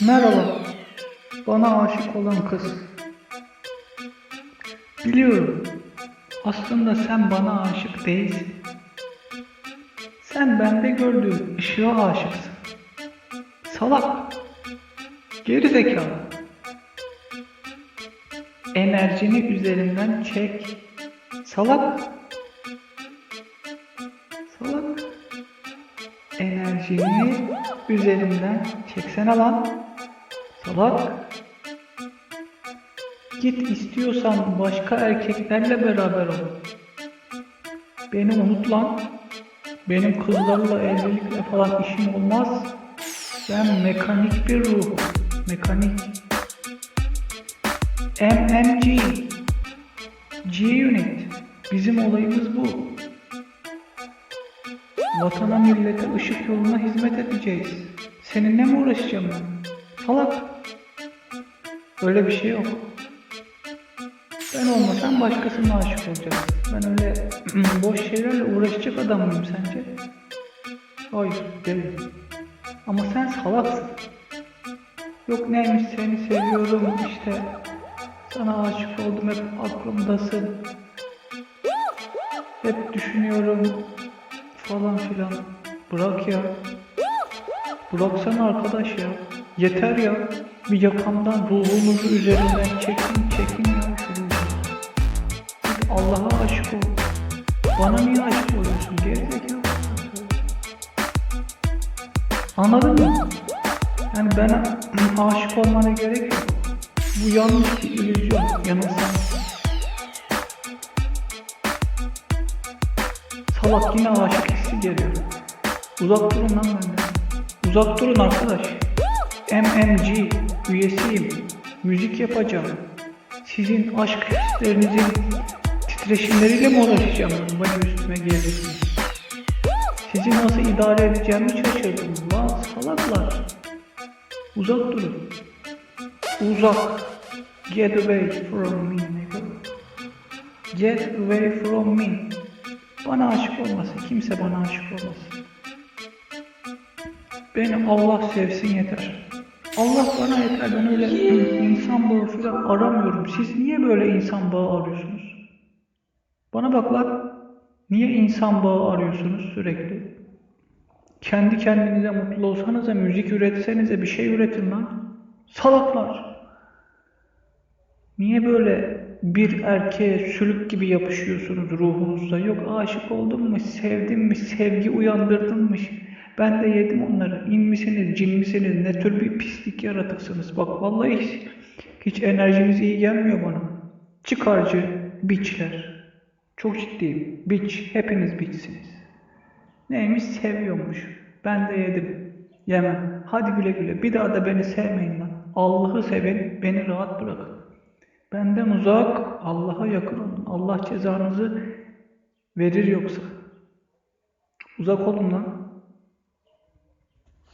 Merhaba. Bana aşık olan kız. Biliyorum. Aslında sen bana aşık değilsin. Sen bende gördüğün ışığa aşıksın. Salak. Geri zekalı. Enerjini üzerimden çek. Salak. Salak. Enerjini üzerimden çeksene lan. Salak. Git istiyorsan başka erkeklerle beraber ol. Beni unut lan. Benim kızlarla evlilikle falan işim olmaz. Ben mekanik bir ruhum. Mekanik. MMG. G-Unit. Bizim olayımız bu. Vatana millete ışık yoluna hizmet edeceğiz. Seninle mi uğraşacağım ben? Salak. Öyle bir şey yok. Ben olmasam başkasına aşık olacağım. Ben öyle boş şeylerle uğraşacak adam mıyım sence? Hayır değilim. Ama sen salaksın. Yok neymiş seni seviyorum işte. Sana aşık oldum hep aklımdasın. Hep düşünüyorum falan filan. Bırak ya. Bıraksana arkadaş ya. Yeter ya. Bir yakamdan ruhunuzu üzerinden çekin çekin ya Allah'a aşık ol. Bana niye aşık oluyorsun? Gerizekalı. Anladın mı? Yani ben aşık olmana gerek yok. Bu yanlış bir illüzyon. Yanılsam. Salak yine aşık hissi geliyor. Uzak durun lan benden. Uzak durun arkadaş. MMG üyesiyim. Müzik yapacağım. Sizin aşk hislerinizin titreşimleriyle mi uğraşacağım? Bana üstüme gelirsiniz. Sizi nasıl idare edeceğimi şaşırdım. Lan salaklar. Uzak durun. Uzak. Get away from me. Get away from me. Bana aşık olmasın. Kimse bana aşık olmasın. Beni Allah sevsin yeter. Allah bana yeter. Ben öyle insan bağı falan aramıyorum. Siz niye böyle insan bağı arıyorsunuz? Bana bak lan. Niye insan bağı arıyorsunuz sürekli? Kendi kendinize mutlu olsanıza, müzik üretsenize, bir şey üretin lan. Salaklar. Niye böyle bir erkeğe sülük gibi yapışıyorsunuz ruhunuzda? Yok aşık oldum mu, sevdim mi, sevgi uyandırdım mı? Ben de yedim onları. İn misiniz, cin misiniz? Ne tür bir pislik yaratıksınız? Bak vallahi hiç, hiç enerjiniz iyi gelmiyor bana. Çıkarcı, biçler. Çok ciddiyim. Biç, hepiniz biçsiniz. Neymiş seviyormuş. Ben de yedim. Yemem. Hadi güle güle. Bir daha da beni sevmeyin lan. Allah'ı sevin, beni rahat bırakın. Benden uzak, Allah'a yakın olun. Allah cezanızı verir yoksa. Uzak olun lan.